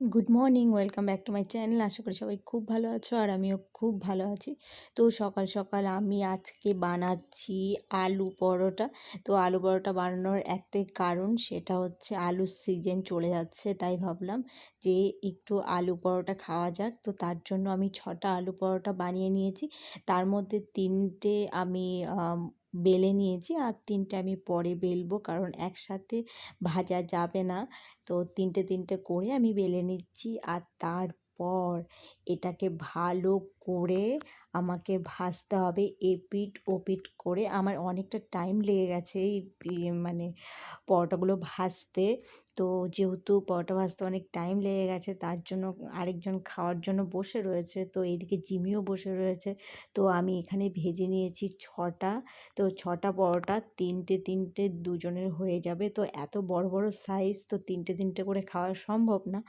Good morning welcome back to my channel আশা করি সবাই খুব ভালো আছো আর আমিও খুব ভালো আছি। তো সকাল সকাল আমি আজকে বানাচ্ছি আলু পরোটা। তো আলু পরোটা বানানোর একটাই কারণ সেটা হচ্ছে আলুর সিজন চলে যাচ্ছে, তাই ভাবলাম যে একটু আলু পরোটা খাওয়া যাক। তো তার জন্য আমি ছটা আলু পরোটা বানিয়ে নিয়েছি। তার মধ্যে তিনটে আমি বেলে নিয়েছি আর তিনটে আমি পরে বেলবো কারণ একসাথে ভাজা যাবে না। তো তিনটে তিনটে করে আমি বেলে নিচ্ছি আর তারপর এটাকে ভালো করে আমাকে ভাজতে হবে এপিঠ ওপিঠ করে। আমার অনেকটা টাইম লেগে গেছে এই মানে পরোটাগুলো ভাজতে। তো যেহেতু পরোটা ভাজতে অনেক টাইম লেগে গেছে, তার জন্য আরেকজন খাওয়ার জন্য বসে রয়েছে। তো এইদিকে জিমিও বসে রয়েছে। তো আমি এখানে ভেজে নিয়েছি ছটা। তো ছটা পরোটা তিনটে তিনটে দুজনের হয়ে যাবে। তো এত বড় বড় সাইজ তো তিনটে তিনটে করে খাওয়া সম্ভব না।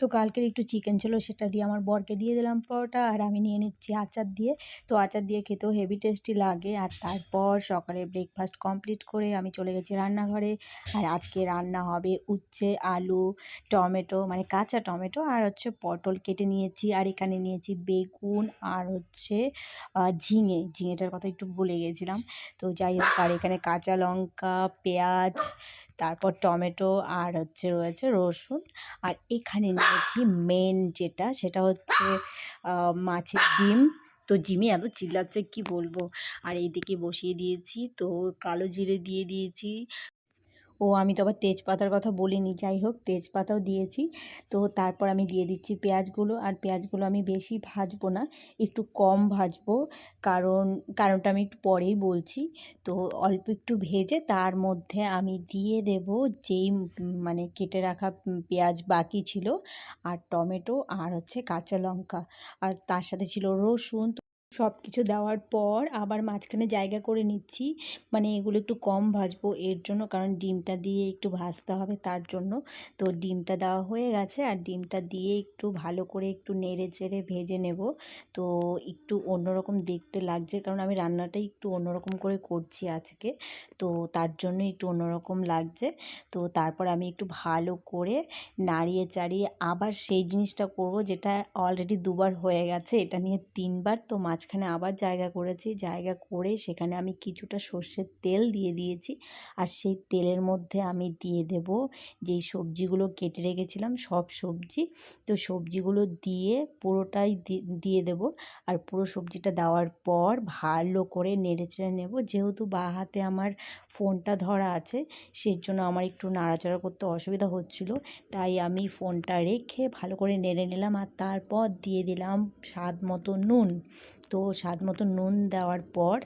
তো কালকের একটু চিকেন ছিল, সেটা দিয়ে আমার বরকে দিয়ে দিলাম পরোটা। আর আমি নিয়ে নিচ্ছি আচার দিয়ে তো আচার দিয়ে খেতেও হেভি টেস্টি লাগে। আর তারপর সকালে ব্রেকফাস্ট কমপ্লিট করে আমি চলে গেছি রান্নাঘরে। আর আজকে রান্না হবে উচ্ছে, আলু, টমেটো মানে কাঁচা টমেটো আর হচ্ছে পটল কেটে নিয়েছি। আর এখানে নিয়েছি বেগুন আর হচ্ছে ঝিঙে। ঝিঙেটার কথা একটু ভুলে গেছিলাম। তো যাই হোক, আর এখানে কাঁচা লঙ্কা, পেঁয়াজ, তারপর টমেটো আর হচ্ছে রয়েছে রসুন। আর এখানে নিয়েছি মেন যেটা, সেটা হচ্ছে মাছের ডিম। তো জিমি এত চিল্লাচ্ছে, কি বলব? আর এইদিকে বসিয়ে দিয়েছি, তো কালো জিরে দিয়ে দিয়েছি। ও আমি তো আবার তেজপাতার কথা বলিনি, যাই হোক তেজপাতাও দিয়েছি। তো তারপর আমি দিয়ে দিচ্ছি পেঁয়াজগুলো, আর পেঁয়াজগুলো আমি বেশি ভাজবো না, একটু কম ভাজবো, কারণ, কারণটা আমি একটু পরেই বলছি। তো অল্প একটু ভেজে তার মধ্যে আমি দিয়ে দেব যেই মানে কেটে রাখা পেঁয়াজ বাকি ছিল, আর টমেটো, আর হচ্ছে কাঁচা লঙ্কা। আর তার সাথে ছিল রসুন। সব কিছু দেওয়ার পর আবার মাঝখানে জায়গা করে নিচ্ছি। মানে এগুলো একটু কম ভাজবো, এর জন্য কারণ ডিমটা দিয়ে একটু ভাজতে হবে তার জন্য। তো ডিমটা দেওয়া হয়ে গেছে আর ডিমটা দিয়ে একটু ভালো করে একটু নেড়ে চেড়ে ভেজে নেব। তো একটু অন্যরকম দেখতে লাগছে কারণ আমি রান্নাটা একটু অন্যরকম করে করছি আজকে। তো তার জন্য একটু অন্যরকম লাগছে। তো তারপর আমি একটু ভালো করে নাড়িয়ে চাড়িয়ে আবার সেই জিনিসটা করব যেটা অলরেডি দুবার হয়ে গেছে, এটা নিয়ে তিনবার তো মাছ মাঝখানে আবার জায়গা করেছি। জায়গা করে সেখানে আমি কিছুটা সর্ষের তেল দিয়ে দিয়েছি। আর সেই তেলের মধ্যে আমি দিয়ে দেব যেই সবজিগুলো কেটে রেখেছিলাম সব সবজি। তো সবজিগুলো দিয়ে পুরোটাই দিয়ে দেব। আর পুরো সবজিটা দেওয়ার পর ভালো করে নেড়ে চেড়ে নেব। যেহেতু বা হাতে আমার ফোনটা ধরা আছে সেই জন্য আমার একটু নাড়াচাড়া করতে অসুবিধা হচ্ছিল। তাই আমি ফোনটা রেখে ভালো করে নেড়ে নিলাম। আর তারপর দিয়ে দিলাম স্বাদ মতো নুন। তো স্বাদ মতো নুন দেওয়ার পর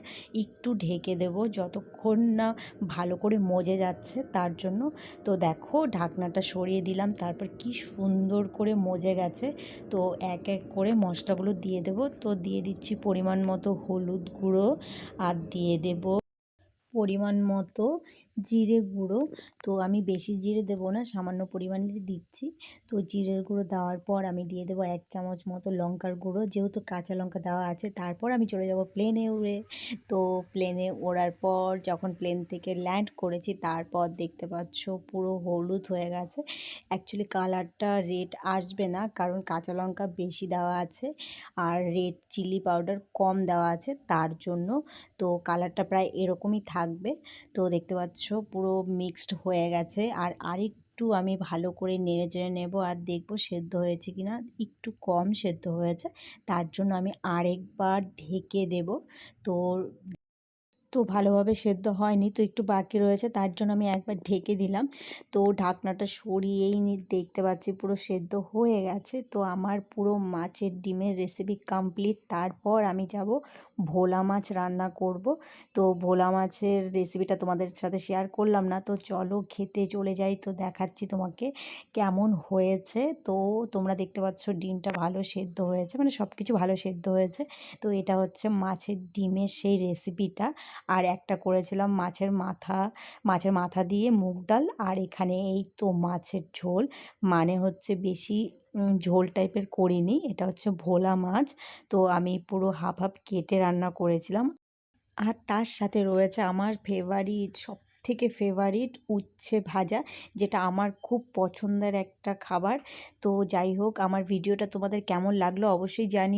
একটু ঢেকে দেব যতক্ষণ না ভালো করে মজে যাচ্ছে তার জন্য। তো দেখো ঢাকনাটা সরিয়ে দিলাম, তারপর কি সুন্দর করে মজে গেছে। তো এক এক করে মশলাগুলো দিয়ে দেব। তো দিয়ে দিচ্ছি পরিমাণ মতো হলুদ গুঁড়ো আর দিয়ে দেব পরিমাণ মতো জিরে গুঁড়ো। তো আমি বেশি জিরে দেবো না, সামান্য পরিমাণেরই দিচ্ছি। তো জিরের গুঁড়ো দেওয়ার পর আমি দিয়ে দেবো এক চামচ মতো লঙ্কার গুঁড়ো। যেহেতু কাঁচা লঙ্কা দেওয়া আছে, তারপর আমি চলে যাব প্লেনে উড়ে। তো প্লেনে ওড়ার পর যখন প্লেন থেকে ল্যান্ড করেছি, তারপর দেখতে পাচ্ছ পুরো হলুদ হয়ে গেছে। অ্যাকচুয়ালি কালারটা রেড আসবে না, কারণ কাঁচা লঙ্কা বেশি দেওয়া আছে আর রেড চিলি পাউডার কম দেওয়া আছে, তার জন্য। তো কালারটা প্রায় এরকমই থাকবে। তো দেখতে পাচ্ছ পুরো মিক্সড হয়ে গেছে। আর আরেকটু আমি ভালো করে নেড়ে চেড়ে নেব আর দেখব সেদ্ধ হয়েছে কি না একটু কম সেদ্ধ হয়েছে, তার জন্য আমি আরেকবার ঢেকে দেব। তো তো ভালোভাবে সেদ্ধ হয়নি, তো একটু বাকি রয়েছে, তার জন্য আমি একবার ঢেকে দিলাম। তো ঢাকনাটা সরিয়েই দেখতে পাচ্ছি পুরো সেদ্ধ হয়ে গেছে। তো আমার পুরো মাছের ডিমের রেসিপি কমপ্লিট তারপর আমি যাব ভোলা মাছ রান্না করব। তো ভোলা মাছের রেসিপিটা তোমাদের সাথে শেয়ার করলাম না, তো চলো খেতে চলে যাই। তো দেখাচ্ছি তোমাকে কেমন হয়েছে। তো তোমরা দেখতে পাচ্ছ ডিমটা ভালো সেদ্ধ হয়েছে মানে সব কিছু ভালো সেদ্ধ হয়েছে। তো এটা হচ্ছে মাছের ডিমের সেই রেসিপিটা আর একটা করেছিলাম মাছের মাথা মাছের মাথা দিয়ে মুগ ডাল আর এখানে এই তো মাছের ঝোল। মানে হচ্ছে বেশি ঝোল টাইপের করিনি, এটা হচ্ছে ভোলা মাছ। তো আমি পুরো হাফ হাফ কেটে রান্না করেছিলাম। আর তার সাথে রয়েছে আমার ফেভারিট সব থেকে ফেভারিট উচ্ছে ভাজা, যেটা আমার খুব পছন্দের একটা খাবার। তো যাই হোক, আমার ভিডিওটা তোমাদের কেমন লাগল অবশ্যই জানিও।